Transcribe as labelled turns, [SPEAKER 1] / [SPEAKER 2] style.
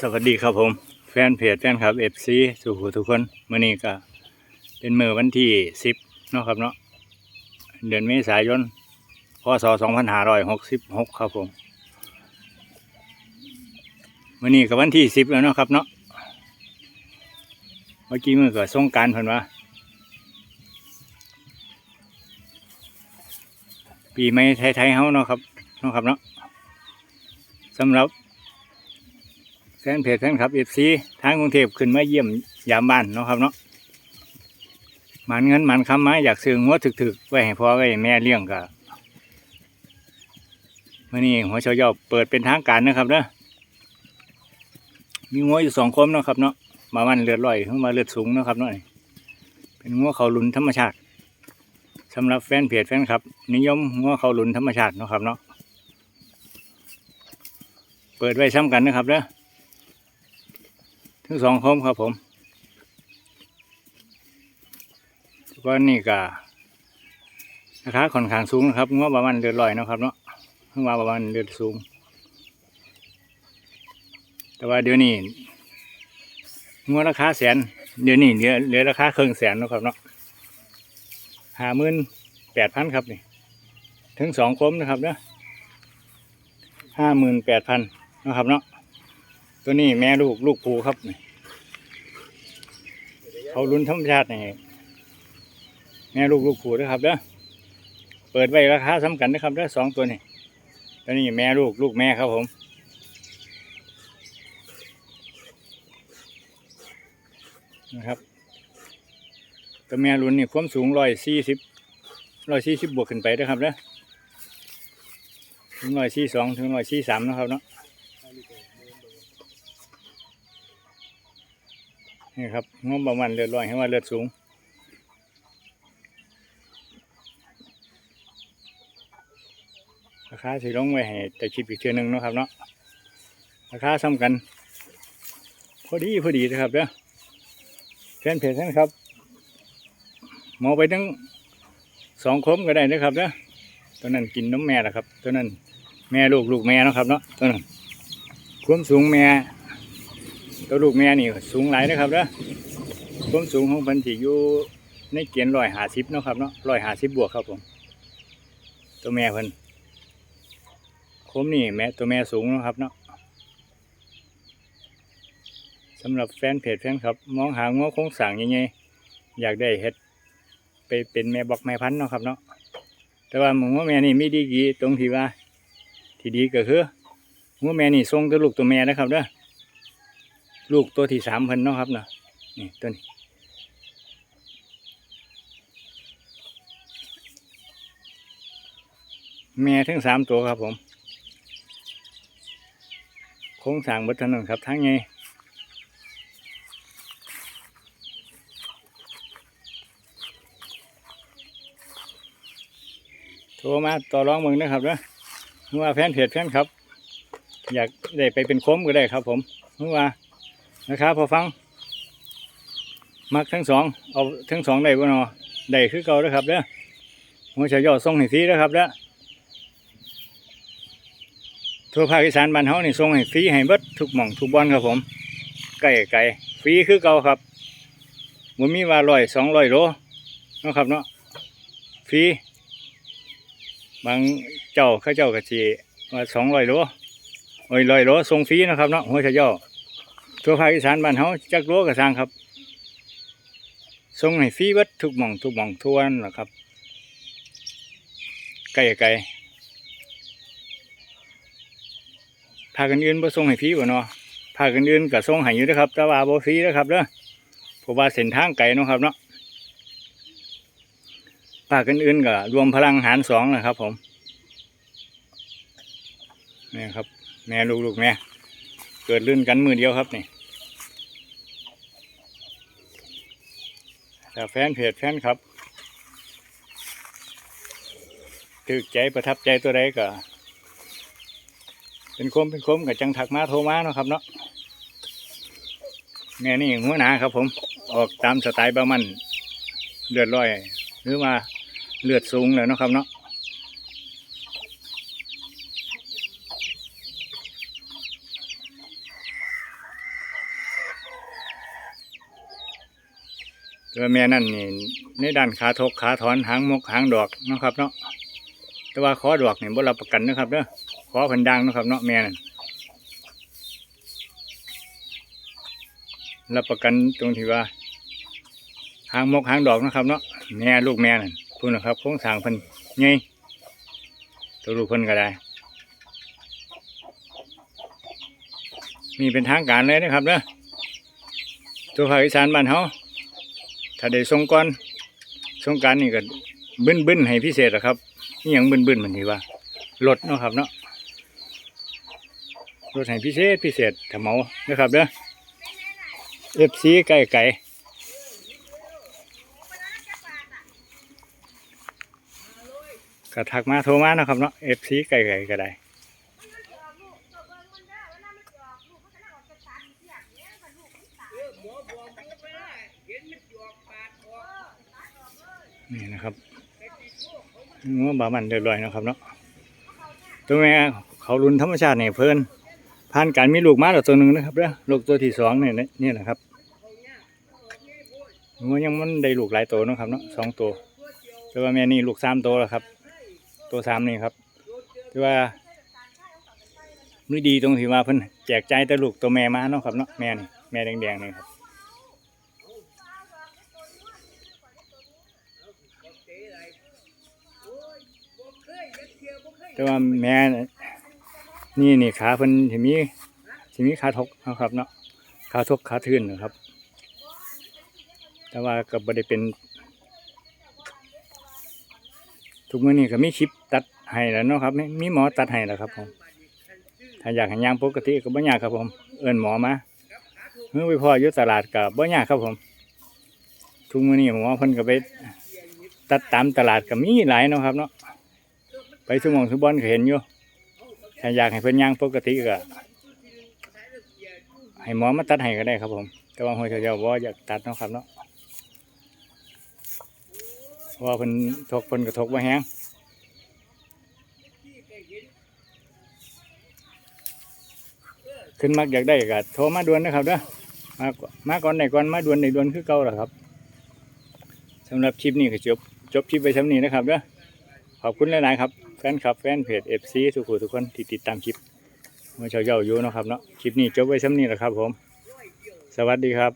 [SPEAKER 1] สวัสดีครับผม แฟนเพจแฟนคลับเอฟซีสุขุทุกคนมื่อนี้ก็เป็นมือวันที่สิบเนาะครับเนาะเดือนเมษายนพศสองพันห้าร้อยหกสิบหกครับผมมื่อนี้ก็วันที่สิบแล้วเนาะครับเนาะเมื่อกี้มือก็ส่งการเพิ่นว่าปีใหม่ไทยๆเฮาเนาะครับเนาะครับเนาะสำหรับ ฟนเพจแฟนคลับเอฟซีทางกรุงเทพขึ้นมาเยี่ยมยามบ้านเนาะครับเนาะหมันเงินหมันคำมาอยากซื้องัวถึกๆไว้ให้พ่อไว้แม่เลี้ยงก็มื่อนี้หัวเชายอเปิดเป็นทางการนะครับเนาะมีงัวอยู่สองคมเนาะครับเนาะมาวันเลือดลอยขึ้นมาเลือดสูงนะครับเนาะเป็นงัวเขาลุนธรรมชาติสำหรับแฟนเพจแฟนคลับ นิยมงัวเขาลุนธรรมชาติเนาะครับเนาะเปิดไว้ซ้ำกันนะครับเนาะ ทั้งสองคมครับผมก็นนี้ก็ราคาค่อนข้างสูงนะครับงบประมาณเดือดลอยนะครับ เนาะเพิ่งมาประมาณเดือดสูง แต่ว่าเดี๋ยวนี้งวดราคาแสนเดี๋ยวนี้เหลือเหลือราคาเครึ่งแสนนะครับเนาะห้าหมื่นแปดพันครับนี่ ถึงสองคมนะครับเนาะห้าหมื่นแปดพันนะครับเนาะ ตัวนี้แม่ลูกลูกภูครับนี่เขาลุ้นธรรมชาตินี่แม่ลูกลูกภูนะครับเด้อเปิดไว้ราคาสำคัญนะครับเด้อสองตัวนี้ตัวนี้แม่ลูกลูกแม่ครับผมนะครับตัวแม่ลุ้นนี่ความสูงร้อยสี่สิบร้อยสี่สิบบวกขึ้นไปนะครับเด้อถึงร้อยสี่สองถึงร้อยสี่สามนะครับเนาะ นี่ครับงบประมาณเลือดลอยให้ว่าเลือดสูง ราคาสิลงไว้ให้แต่คลิปอีกเทือหนึงนะครับเนาะ ราคาซ้ำกัน พอดีพอดีนะครับเด้อแฟนเพจนั่นครับมองไปทั้งสองคมก็ได้นะครับเด้อตัวนั้นกินน้ำแม่ละครับ ตัวนั้นแม่ลูกลูกแม่เนาะครับเนาะตัวนั้น ความสูงแม่ตัวลูกแม่นี่สูงหลายนะครับเด้อความสูงของพันธิอยู่ในเกียนร้อยหาสิบเนาะครับเนาะร้อยหาสิบบวกครับผม ตัวแม่เพิ่นคมนี่แม่ตัวแม่สูงเนาะครับเนาะสำหรับแฟนเพจแฟนครับ มองหาง้อโคงสั่งยังไงอยากได้เฮ็ดไปเป็นแม่บอกแม่พันธุ์เนาะครับเนาะแต่ว่าหมูแม่นี่มีดีกีตรงที่ว่า ที่ดีก็คือ หมูแม่นี่ทรงตัวลูกตัวแม่นะครับเด้อลูกตัวที่สามเพิ่นเนาะครับเนาะนี่ตัวนี้แม่ทั้งสามตัวครับผมโค้งสางบนถนนครับทั้งไงโทรมาต่อรองมึงนะครับเนะเมื่อว่าแฟนเพจแฟนครับ อยากได้ไปเป็นโค้มก็ได้ครับ ผมเมื่อวานะครับพอฟัง มักทั้งสองเอาทั้งสองได้บ่เนอได้คือเก่าแล้วครับเด้อหัวเฉยอส่งให้ฟรีแล้วครับเด้อทั่วภาคอีสานบ้านเฮานี่ส่งให้ฟรีให้เบิดทุกหม่องทุกบอนครับผมไก่ไก่ฟรีคือเก่าครับบ่มีว่าร้อยสองร้อยโลนะครับเนาะฟรีบางเจ้าเขาเจ้าก็สิว่าสองร้อยโล โอ้ยร้อยโลส่งฟรีนะครับเนาะหัวเฉยอทั่วภาคอีสานบ้านเฮาจักรั้วกระสร้างครับส่งให้ฟรีเบิดทุกหม่องทุกหม่องทั่วนั่นแหละครับไกลไกลภาคอื่นบ่ส่งให้ฟรีบ่เนาะภาคอื่นๆก็ส่งให้อยู่เด้อครับ แต่ว่าบ่ฟรีเด้อครับเด้อเพราะว่าเส้นทางไกลเนาะครับเนาะภาคอื่นๆก็รวมพลังหารสองนะครับผมนี่ครับ แม่ลูกๆแม่เกิดลื่นกันมือเดียวครับนี่แต่แฟนเพจแฟนครับตึกใจประทับใจตัวใดก็เป็นคมเป็นคมกับจังถักมาโทรมาเนาะครับเนาะแม่นี่หัวหนาครับผม ออกตามสไตล์บามันเลือดร้อย หรือว่าเลือดสูงเลยเนาะครับเนาะ ตัวแม่นั่นนี่ในด้านขาทกขาถอนหางมกหางดอกนะครับเนาะแต่ว่าขอดอกเนี่ยบ่รับประกันนะครับเด้อขอพันดังนะครับเนาะแม่นั่นรับประกันตรงที่ว่า หางมกหางดอกนะครับเนาะแม่ลูกแม่นั่นพูดนะครับโครงสางพิ่นใหญ่ตัวลูกพิ่นก็ได้ มีเป็นทางการเลยนะครับเนาะตัวภาคอีสานบ้านเฮา ถ้าได้สงก่อนสงการนี่ก็บึ้นบึ้นให้พิเศษอะครับนี่ยังบึ้นบึ้นเหมือนที่ว่าลดเนาะครับเนาะลดให้พิเศษพิเศษถ้าเมานะครับเด้อเอฟซีไก่ไก่ก็ทักมาโทรมานะครับเนาะเอฟซีไก่ไก่ก็ได้ นี่นะครับงัวบามันเรียบร้อยนะครับเนาะตัวแม่เขารุนธรรมชาติเนี่ยเพิ่นผ่านการมีลูกมาแล้วตัวหนึ่งนะครับเด้อลูกตัวที่สองเนี่ยนะนี่นะครับงัวยังมันได้ลูกหลายตัวนะครับเนาะสองตัวแต่ว่าแม่นี่ลูกสามตัวแล้วครับ ตัวสามนี่ครับแต่ว่ามือดีตรงที่ว่าเพิ่นแจกใจแต่ลูกตัวแม่มาเนาะครับเนาะแม่นี่แม่แดงๆนี่ครับ แต่ว่าแม่นี่นี่ขาเพิ่นสิมีสิมีขาทกนะครับเนาะขาทกขาทื่นนะครับ แต่ว่าก็บ่ได้เป็น ทุกมื้อนี้ก็มีคลิปตัดให้แล้วเนาะครับมีมีหมอตัดให้แล้วครับผมถ้าอยากให้ย่างปกติก็บ่ยากครับผม เอิ้นหมอมาเมื่อไปพออยู่ตลาดก็บ่ยากครับผม ทุกมื้อนี้หมอเพิ่นก็ไปตัดตามตลาดก็มีหลายเนาะครับเนาะ ไปสมองสุบอนก็เห็นอยู่ถ้าอยากให้เพิ่นย่างปกติก็ให้หมอมาตัดให้ก็ได้ครับผม แต่ว่าหัวเจ้าว่าอยากตัดเนาะครับเนาะเพราะว่าเพิ่นทกเพิ่นกระทกว่าแห้งขึ้นมักอยากได้ก็โทรมาด่วนนะครับเด้อมามาก่อนไหนก่อนมาด่วนในด่วนคือเก่าหละครับสำหรับคลิปนี้ก็จบจบคลิปไปสำนี้นะครับเด้อ ขอบคุณหลายๆครับแฟนคลับแฟนเพจเอฟซีทุกคนทุกคนที่ติดตามคลิปเมื่อเช้าเย้าอยู่นะครับเนาะคลิปนี้จบไว้ซ้ำนี้แหละครับผม สวัสดีครับ